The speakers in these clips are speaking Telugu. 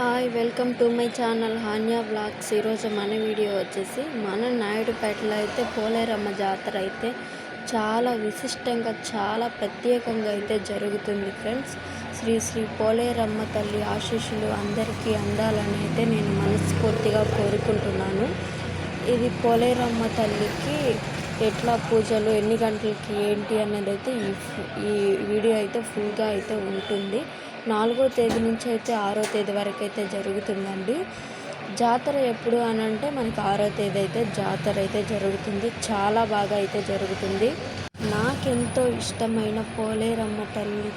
Hi welcome to my channel Hanya vlogs ఈరోజు మన వీడియో వచ్చేసి మన నాయుడుపేటలో అయితే పోలేరమ్మ జాతర అయితే చాలా విశిష్టంగా చాలా ప్రత్యేకంగా అయితే జరుగుతుంది ఫ్రెండ్స్. శ్రీ శ్రీ పోలేరమ్మ తల్లి ఆశీస్సులు అందరికీ అందాలని అయితే నేను మనస్ఫూర్తిగా కోరుకుంటున్నాను. ఇది పోలేరమ్మ తల్లికి ఎట్లా పూజలు ఎన్ని గంటలకి ఏంటి అన్నది అయితే ఈ ఈ వీడియో అయితే ఫుల్గా అయితే ఉంటుంది. నాలుగో తేదీ నుంచి అయితే ఆరో తేదీ వరకు అయితే జరుగుతుందండి. జాతర ఎప్పుడు అని అంటే మనకి ఆరో తేదీ అయితే జాతర అయితే జరుగుతుంది. చాలా బాగా అయితే జరుగుతుంది. నాకెంతో ఇష్టమైన పోలేరమ్మ తల్లి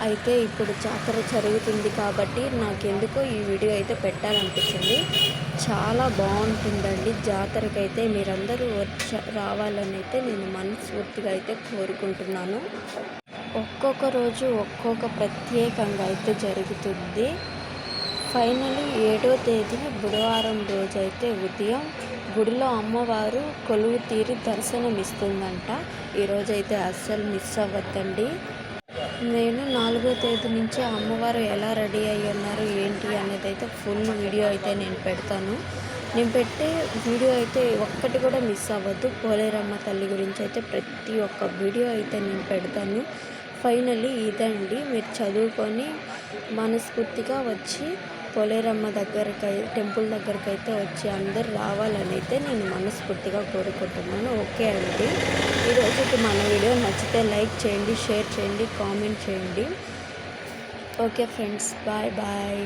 అయితే ఇప్పుడు జాతర జరుగుతుంది కాబట్టి నాకెందుకో ఈ వీడియో అయితే పెట్టాలనిపించింది. చాలా బాగుంటుందండి. జాతరకి అయితే మీరందరూ వచ్చ రావాలని అయితే నేను మనస్ఫూర్తిగా అయితే కోరుకుంటున్నాను. ఒక్కొక్క రోజు ఒక్కొక్క ప్రత్యేకంగా అయితే జరుగుతుంది. ఫైనలీ ఏడో తేదీ బుధవారం రోజు అయితే ఉదయం గుడిలో అమ్మవారు కొలువు తీరి దర్శనం ఇస్తుందంట ఈరోజైతే అస్సలు మిస్ అవ్వద్దండి. నేను నాలుగో తేదీ నుంచి అమ్మవారు ఎలా రెడీ అయ్యి ఉన్నారు ఏంటి అనేది అయితే ఫుల్ వీడియో అయితే నేను పెడతాను. నేను పెట్టే వీడియో అయితే ఒక్కటి కూడా మిస్ అవ్వద్దు. పోలేరమ్మ తల్లి గురించి అయితే ప్రతి ఒక్క వీడియో అయితే నేను పెడతాను. ఫైనల్లీ ఇదండి. మీరు చదువుకొని మనస్ఫూర్తిగా వచ్చి పోలేరమ్మ దగ్గరికి టెంపుల్ దగ్గరికి అయితే వచ్చి అందరు రావాలని అయితే నేను మనస్ఫూర్తిగా కోరుకుంటున్నాను. ఓకే అండి. ఈరోజుకి మన వీడియో నచ్చితే లైక్ చేయండి షేర్ చేయండి కామెంట్ చేయండి. Okay friends. Bye bye.